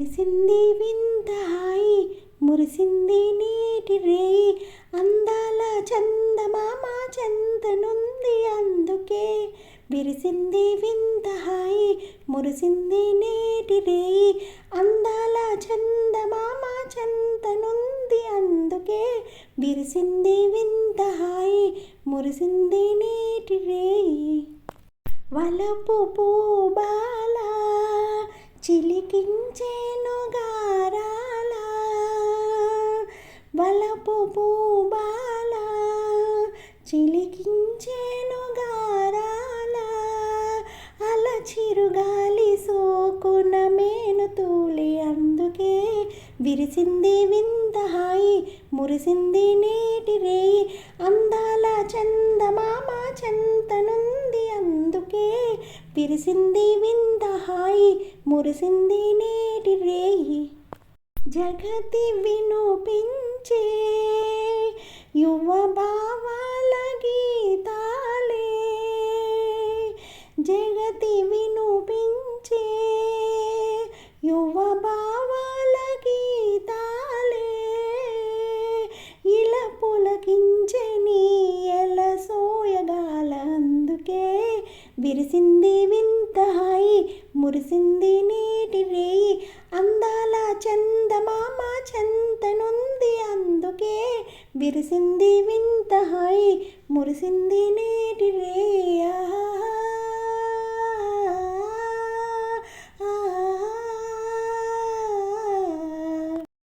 విరిసింది వింత హాయి మురిసింది నీటి రేయి. అందాల చందమామ చెంతనుంది అందుకే. విరిసింది వింత హాయి మురిసింది నేటి రేయి. అందాల చందమామ చెంతనుంది అందుకే. విరిసింది వింత హాయి మురిసింది నేటి రేయి. వలపు పూబాల చిలికించే వలపు పూబాల చిలికించేను గారాల అల చిరుగాలి సోకున మేను తూలి అందుకే విరిసింది వింత హాయి మురిసింది నేటి రేయి. అందాల చందమామ చెంతనుంది అందుకే విరిసింది వింత హాయి మురిసింది నేటి రేయి. జగతి వినుపించే యువ భావాల గీతాలే జగతి వినుపించే యువ భావాల గీతాలే ఇలా పులకించే నీ ఎల సోయగాల అందుకే విరిసింది వింత హాయి మురిసింది నీటి రేయి అందాల చందమామ చంద విరిసింది వింత హాయి మురిసింది నేటి రేయా.